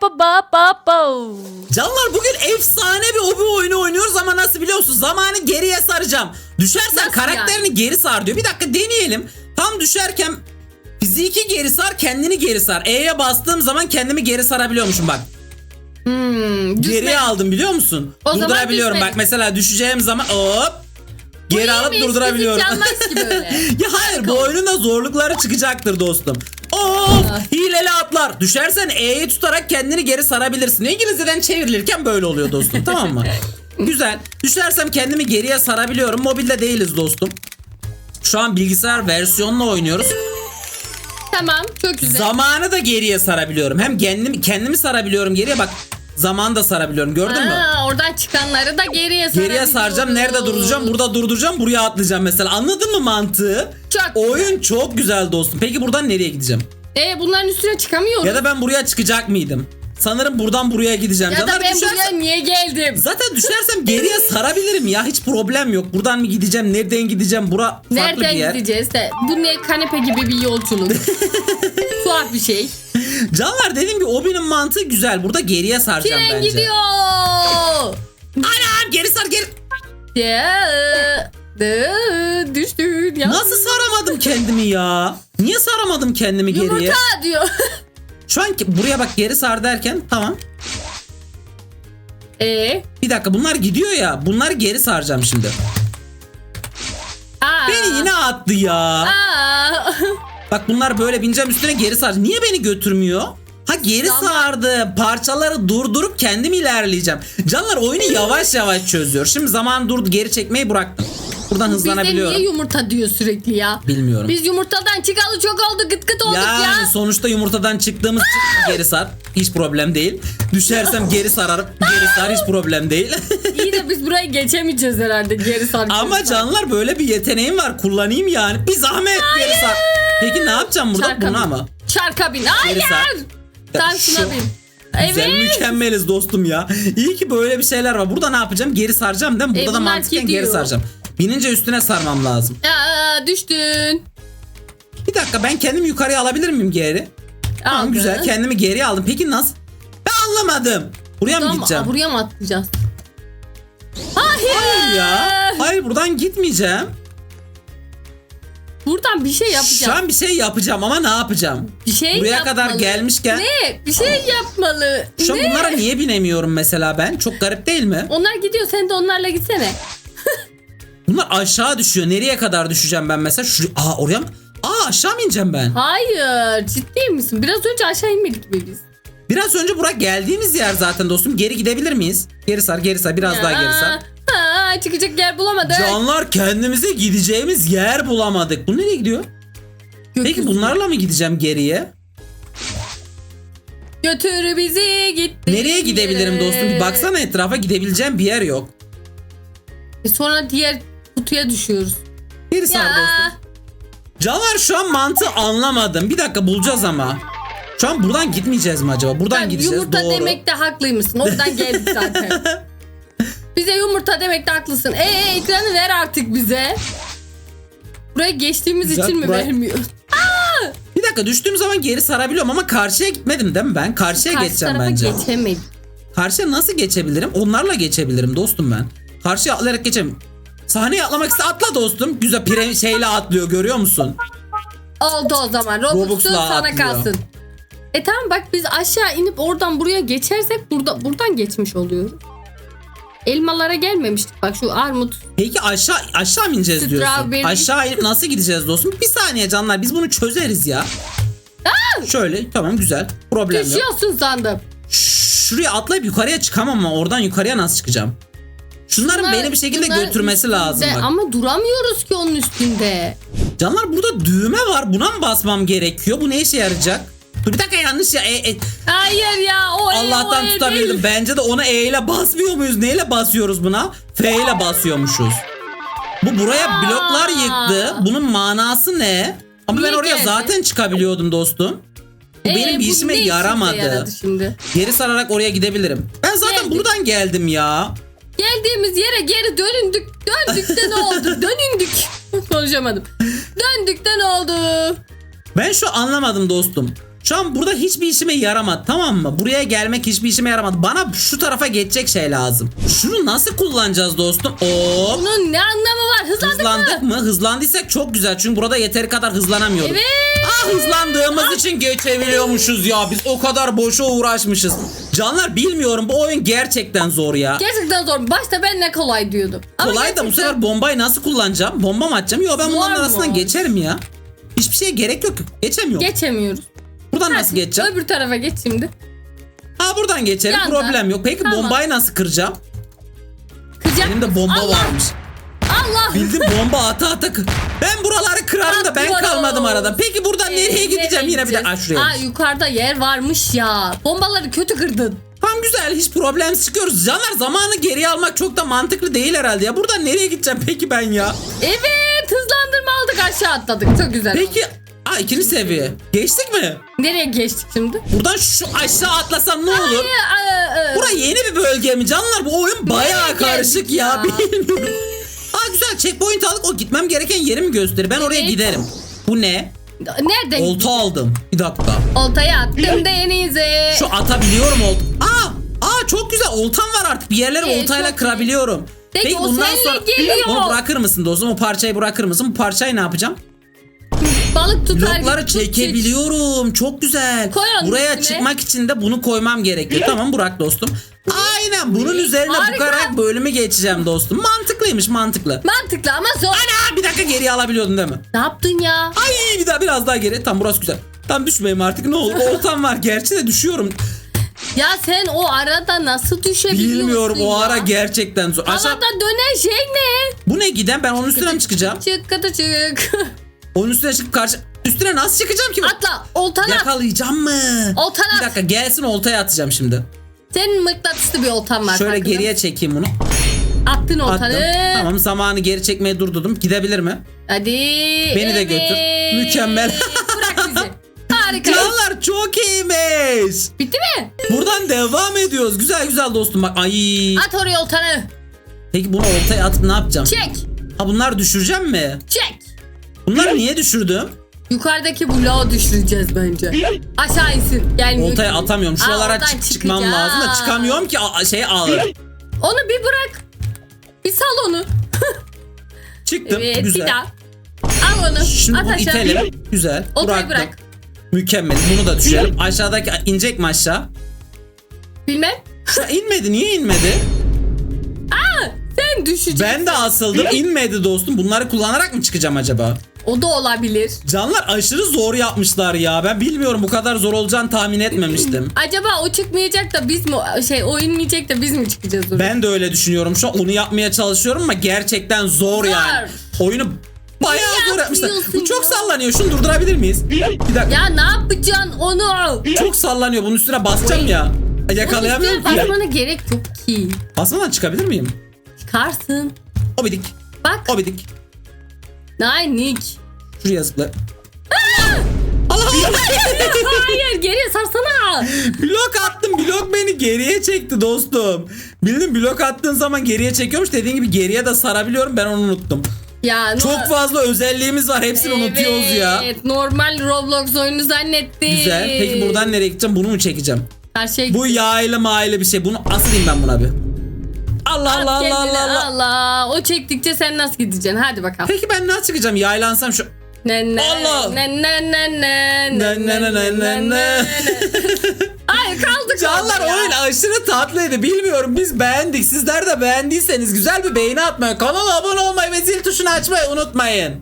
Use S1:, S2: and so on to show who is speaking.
S1: pa ba ba ba.
S2: Canlar bugün efsane bir hobi oyunu oynuyoruz ama nasıl biliyorsun? Zamanı geriye saracağım. Düşersen
S1: Nasıl
S2: karakterini geri sar diyor. Bir dakika deneyelim. Tam düşerken fiziki geri sar kendini geri sar. E'ye bastığım zaman kendimi geri sarabiliyormuşum bak.
S1: Hmm, düşme-
S2: Geriye aldım biliyor musun?
S1: O
S2: Durdurabiliyorum bak mesela düşeceğim zaman hop. Geri alıp durdurabiliyorum. ya hayır bu oyunun da zorlukları çıkacaktır dostum. Hileli atlar. Düşersen E'yi tutarak kendini geri sarabilirsin. İngilizceden çevrilirken böyle oluyor dostum tamam mı? Güzel. Düşersem kendimi geriye sarabiliyorum. Mobilde değiliz dostum. Şu an bilgisayar versiyonla oynuyoruz.
S1: tamam çok güzel.
S2: Zamanı da geriye sarabiliyorum. Hem kendimi kendimi sarabiliyorum geriye bak. Zamanı da sarabiliyorum. Gördün mü?
S1: Aa, oradan çıkanları da geriye
S2: Geriye saracağım. Nerede duracağım? Burada durduracağım. Buraya atlayacağım mesela. Anladın mı mantığı?
S1: Çok.
S2: Oyun çok güzel dostum. Peki buradan nereye gideceğim?
S1: E bunların üstüne çıkamıyoruz.
S2: Ya da ben buraya çıkacak mıydım? Sanırım buradan buraya gideceğim.
S1: Ya da
S2: Canlar
S1: ben
S2: düşersem-
S1: buraya niye geldim?
S2: Zaten düşersem geriye sarabilirim ya. Hiç problem yok. Buradan mı gideceğim? Nereden gideceğim? Bura farklı
S1: Nereden
S2: bir yer.
S1: gideceğiz de? Bu ne kanepe gibi bir yolculuk. Tuhaf bir şey.
S2: Canlar dediğim gibi Obi'nin mantığı güzel. Burada geriye saracağım
S1: Tren
S2: bence.
S1: gidiyor.
S2: Anam geri sar geri.
S1: Dı, düştün ya.
S2: Nasıl saramadım kendimi ya? Niye saramadım kendimi geriye?
S1: Yumurta diyor.
S2: Şu an ki- buraya bak geri sar derken tamam.
S1: E,
S2: Bir dakika bunlar gidiyor ya. Bunları geri saracağım şimdi.
S1: aa,
S2: Beni yine attı ya.
S1: Aa.
S2: Bak bunlar böyle bineceğim üstüne geri sar. Niye beni götürmüyor? Ha geri sardı. Parçaları durdurup kendim ilerleyeceğim. Canlar oyunu yavaş yavaş çözüyor. Şimdi zaman durdu geri çekmeyi bıraktım. Buradan
S1: Bize
S2: hızlanabiliyorum.
S1: niye yumurta diyor sürekli ya?
S2: Bilmiyorum.
S1: Biz yumurtadan çıkalı çok oldu gıt gıt olduk
S2: yani
S1: ya.
S2: sonuçta yumurtadan çıktığımız için geri sar. Hiç problem değil. Düşersem geri sararım. Geri sar hiç problem değil.
S1: İyi de biz burayı geçemeyeceğiz herhalde geri saracağız.
S2: Ama canlar böyle bir yeteneğim var. Kullanayım yani. Bir zahmet geri sar. Peki ne yapacağım burada?
S1: Çarka
S2: Buna
S1: bin.
S2: mı?
S1: Çarka bin. Hayır.
S2: Geri sar.
S1: Sen
S2: Şu-
S1: şuna bin.
S2: Güzel
S1: Evet.
S2: mükemmeliz dostum ya. İyi ki böyle bir şeyler var. Burada ne yapacağım? Geri saracağım değil mi?
S1: E,
S2: Burada da
S1: bunlar
S2: mantıken
S1: gidiyor.
S2: geri saracağım. Binince üstüne sarmam lazım.
S1: Aa, düştün.
S2: Bir dakika ben kendimi yukarıya alabilir miyim geri? Tamam
S1: Aldın.
S2: güzel kendimi geriye aldım. Peki nasıl? Ben anlamadım. Buraya mı
S1: Tamam,
S2: gideceğim?
S1: aa, buraya mı atlayacağız? Hayır.
S2: Hayır ya. Hayır buradan gitmeyeceğim.
S1: Buradan bir şey yapacağız.
S2: Şu an bir şey yapacağım ama ne yapacağım?
S1: bir şey
S2: buraya
S1: yapmalı.
S2: kadar gelmişken-
S1: Ne? Bir şey yapmalı.
S2: Şu an
S1: ne?
S2: bunlara niye binemiyorum mesela ben? Çok garip değil mi?
S1: Onlar gidiyor sen de onlarla gitsene.
S2: Bunlar aşağı düşüyor. Nereye kadar düşeceğim ben mesela? Şuraya, aa oraya mı? Aa aşağı mı ineceğim ben?
S1: Hayır ciddi misin? Biraz önce aşağı inmedik mi biz?
S2: Biraz önce Burak geldiğimiz yer zaten dostum. Geri gidebilir miyiz? Geri sar geri sar biraz daha geri sar.
S1: Aa, çıkacak yer bulamadık.
S2: Canlar kendimize gideceğimiz yer bulamadık. Bu nereye gidiyor? Peki
S1: Gökyüzü.
S2: bunlarla mı gideceğim geriye?
S1: Götür bizi gitti.
S2: Nereye gidebilirim dostum? Bir baksana etrafa gidebileceğim bir yer yok.
S1: E sonra diğer kutuya düşüyoruz.
S2: Geri sar dostum.
S1: Ya.
S2: Canlar şu an mantığı anlamadım. Bir dakika bulacağız ama. Şu an buradan gitmeyeceğiz mi acaba? Buradan
S1: Sen
S2: gideceğiz
S1: yumurta
S2: doğru.
S1: demekte haklıymışsın. Oradan geldik zaten. bize yumurta demekte haklısın. E, e ekranı ver artık bize. Buraya geçtiğimiz
S2: Güzel,
S1: için mi
S2: buraya-
S1: vermiyor?
S2: Bir dakika düştüğüm zaman geri sarabiliyorum ama karşıya gitmedim değil mi ben? Karşıya
S1: Karşı
S2: geçeceğim bence.
S1: geçemedik.
S2: Karşıya nasıl geçebilirim? Onlarla geçebilirim dostum ben. Karşıya atlayarak geçerim. Sahneye atlamak iste atla dostum. Güzel pire şeyle atlıyor görüyor musun?
S1: Oldu o zaman. Robux'un
S2: Robux'la
S1: sana
S2: atlıyor.
S1: kalsın. E tamam bak biz aşağı inip oradan buraya geçersek burada buradan geçmiş oluyoruz. Elmalara gelmemiştik. Bak şu armut.
S2: Peki aşağı aşağı mı ineceğiz diyorsun?
S1: Strawberry.
S2: Aşağı inip nasıl gideceğiz dostum? Bir saniye canlar biz bunu çözeriz ya. Şöyle tamam güzel. Problem yok.
S1: Düşüyorsun sandım.
S2: Şuraya atlayıp yukarıya çıkamam ama oradan yukarıya nasıl çıkacağım? Şunların
S1: Bunlar-
S2: beni bir şekilde
S1: bunlar
S2: götürmesi lazım bak.
S1: Ama duramıyoruz ki onun üstünde.
S2: Canlar burada düğme var. Buna mı basmam gerekiyor? Bu ne işe yarayacak? Dur bir dakika yanlış ya. E, e,
S1: Hayır ya o el,
S2: Allah'tan
S1: o
S2: tutabildim.
S1: değil.
S2: Bence de ona E ile basmıyor muyuz? Neyle basıyoruz buna? F ile basıyormuşuz. Bu buraya
S1: Aa.
S2: bloklar yıktı. Bunun manası ne? Ama ben
S1: Niye
S2: oraya
S1: geldi?
S2: zaten çıkabiliyordum dostum. Bu
S1: Ee,
S2: benim
S1: bu
S2: işime yaramadı. Geri sararak oraya gidebilirim. Ben zaten
S1: Geldik.
S2: buradan geldim ya.
S1: Geldiğimiz yere geri dönündük. Döndük de ne oldu? Dönündük. Konuşamadım. Döndük de ne oldu?
S2: Ben şu anlamadım dostum. Şu an burada hiçbir işime yaramadı tamam mı? Buraya gelmek hiçbir işime yaramadı. Bana şu tarafa geçecek şey lazım. Şunu nasıl kullanacağız dostum? Oo.
S1: Bunun ne anlamı var? Hızlandık,
S2: Hızlandık
S1: mı?
S2: mı? Hızlandıysak çok güzel. Çünkü burada yeteri kadar hızlanamıyoruz.
S1: Evet.
S2: Hızlandığımız için geçebiliyormuşuz ya. Biz o kadar boşa uğraşmışız. Canlar bilmiyorum bu oyun gerçekten zor ya.
S1: Gerçekten zor. Başta ben ne kolay diyordum. Ama
S2: Kolay da bu
S1: gerçekten-
S2: sefer bombayı nasıl kullanacağım? Bomba mı atacağım? Yok ben bunların
S1: Zor
S2: arasından
S1: mu?
S2: geçerim ya. Hiçbir şeye gerek yok. Geçemiyorum.
S1: Geçemiyoruz.
S2: Buradan nasıl geçeceğim?
S1: Öbür tarafa geç şimdi.
S2: Ha buradan geçerim.
S1: Yandan.
S2: Problem yok. Peki
S1: Tamam.
S2: bombayı nasıl kıracağım?
S1: Kıracak
S2: Benim de bomba
S1: Allah,
S2: varmış.
S1: Allah.
S2: Bildim bomba ata ata. Ben buraları kırarım da ben kalmadım arada. Peki buradan nereye
S1: Ee,
S2: gideceğim yine bir de? Aa şuraya.
S1: Aa yukarıda yer varmış ya. Bombaları kötü kırdın.
S2: Tam güzel hiç problem çıkıyoruz. Canlar zamanı geriye almak çok da mantıklı değil herhalde ya. Buradan nereye gideceğim peki ben ya?
S1: Evet hızlandırma aldık aşağı atladık. Çok güzel.
S2: Peki Aa ikinci seviye. Geçtik mi?
S1: Nereye geçtik şimdi?
S2: Buradan şu aşağı atlasam ne olur?
S1: Ay, aa, aa.
S2: Bura yeni bir bölge mi? Canlar bu oyun bayağı
S1: Nereye
S2: karışık
S1: geldik
S2: ya.
S1: ya?
S2: Bilmiyorum. Güzel checkpoint aldık. O gitmem gereken yeri mi gösterir? Ben oraya
S1: Evet.
S2: giderim. Bu ne?
S1: Nereden?
S2: Olta aldım. Bir dakika.
S1: Oltaya attım denize.
S2: Şu atabiliyorum olta. Aa! Aa çok güzel. Oltam var artık. Bir yerleri
S1: Evet,
S2: oltayla
S1: çok
S2: kırabiliyorum.
S1: Peki, o seninle geliyor.
S2: Bunu bırakır mısın dostum? O parçayı bırakır mısın? Bu parçayı ne yapacağım?
S1: Balık tutar
S2: Blokları
S1: gibi tut, çek.
S2: çekebiliyorum. Çok güzel.
S1: Koy onun
S2: Buraya
S1: üstüne.
S2: çıkmak için de bunu koymam gerekiyor. tamam bırak dostum. Aynen bunun üzerine
S1: Harika.
S2: bukarak bölümü geçeceğim dostum. Mantıklıymış mantıklı.
S1: Mantıklı ama zor.
S2: Ana bir dakika geriye alabiliyordun değil mi?
S1: Ne yaptın ya?
S2: Ay bir daha biraz daha geri. Tam burası güzel. Tam düşmeyeyim artık ne olur. Oltam var. Gerçi de düşüyorum.
S1: Ya sen o arada nasıl düşebiliyorsun
S2: Bilmiyorum o
S1: ya?
S2: ara gerçekten zor. Aşağı...
S1: Havada dönen şey ne?
S2: Bu ne giden? Ben onun üstüne mi çıkacağım?
S1: Çık kıtı çık.
S2: Onun üstüne çıkıp karşı... Üstüne nasıl çıkacağım ki?
S1: Atla oltana at.
S2: Yakalayacağım mı?
S1: Oltana
S2: Bir dakika gelsin oltaya atacağım şimdi.
S1: Senin mıknatıslı bir oltan var.
S2: Şöyle
S1: farkında
S2: geriye çekeyim bunu.
S1: Attın
S2: Attım.
S1: oltanı.
S2: Tamam zamanı geri çekmeye durdurdum. Gidebilir mi?
S1: Hadi.
S2: Beni de götür. Mükemmel.
S1: Bırak bizi. Harika.
S2: Canlar çok iyiymiş.
S1: Bitti mi?
S2: Buradan devam ediyoruz. Güzel güzel dostum bak. Ay.
S1: At oraya oltanı.
S2: Peki bunu oltaya atıp ne yapacağım?
S1: Çek.
S2: Ha bunlar düşüreceğim mi?
S1: Çek.
S2: Bunları niye düşürdüm?
S1: Yukarıdaki bloğu düşüreceğiz bence. Aşağı insin. Yani
S2: Oltaya atamıyorum.
S1: Aa,
S2: Şuralara
S1: oradan
S2: çık- çıkmam
S1: çıkacağız.
S2: lazım da çıkamıyorum ki a- şey ağır.
S1: Onu bir bırak. Bir sal onu.
S2: Çıktım.
S1: Evet
S2: güzel.
S1: bir daha. Al onu.
S2: Şimdi
S1: At
S2: bunu
S1: aşağı.
S2: itelim. Güzel.
S1: Oltayı
S2: Bıraktım.
S1: bırak.
S2: Mükemmel. Bunu da düşürelim. Aşağıdaki inecek mi aşağı?
S1: Bilmem.
S2: Şu inmedi. Niye inmedi?
S1: Sen düşeceksin.
S2: Ben de asıldım. inmedi dostum. Bunları kullanarak mı çıkacağım acaba?
S1: O da olabilir.
S2: Canlar aşırı zor yapmışlar ya. Ben bilmiyorum bu kadar zor olacağını tahmin etmemiştim.
S1: Acaba o çıkmayacak da biz mi şey o inmeyecek de biz mi çıkacağız oraya?
S2: Ben de öyle düşünüyorum. Şu an onu yapmaya çalışıyorum ama gerçekten zor yani. Oyunu bayağı zor yapmışlar. Bu çok
S1: ya?
S2: sallanıyor. Şunu durdurabilir miyiz? Bir dakika.
S1: Ya ne yapacaksın onu?
S2: Çok sallanıyor. Bunun üstüne basacağım ya. Yakalayamıyorum ki.
S1: basmana gerek yok ki.
S2: Basmadan çıkabilir miyim?
S1: Çıkarsın.
S2: Obidik.
S1: Bak.
S2: Obidik.
S1: Nein Nick.
S2: Şuraya zıpla. Allah Allah.
S1: Hayır geriye sarsana.
S2: blok attım. Blok beni geriye çekti dostum. Bildin blok attığın zaman geriye çekiyormuş. Dediğin gibi geriye de sarabiliyorum. Ben onu unuttum.
S1: Ya no-
S2: Çok fazla özelliğimiz var. Hepsini unutuyoruz ya.
S1: Evet normal Roblox oyunu zannettim.
S2: Güzel. Peki buradan nereye gideceğim? Bunu mu çekeceğim?
S1: Her şey
S2: Bu yağlı mağaylı bir şey. Bunu asılayım ben buna bir. Allah Allah Allah Allah Allah.
S1: Allah. O çektikçe sen nasıl gideceksin? Hadi bakalım.
S2: Peki ben nasıl çıkacağım? Yaylansam şu...
S1: Ne ne
S2: Allah!
S1: ne ne ne ne
S2: Ne, ne, ne, ne, ne, ne.
S1: Ay kaldık
S2: Canlar
S1: orada ya.
S2: oyun aşırı tatlıydı. Bilmiyorum biz beğendik. Sizler de beğendiyseniz güzel bir beğeni atmayı, kanala abone olmayı ve zil tuşunu açmayı unutmayın.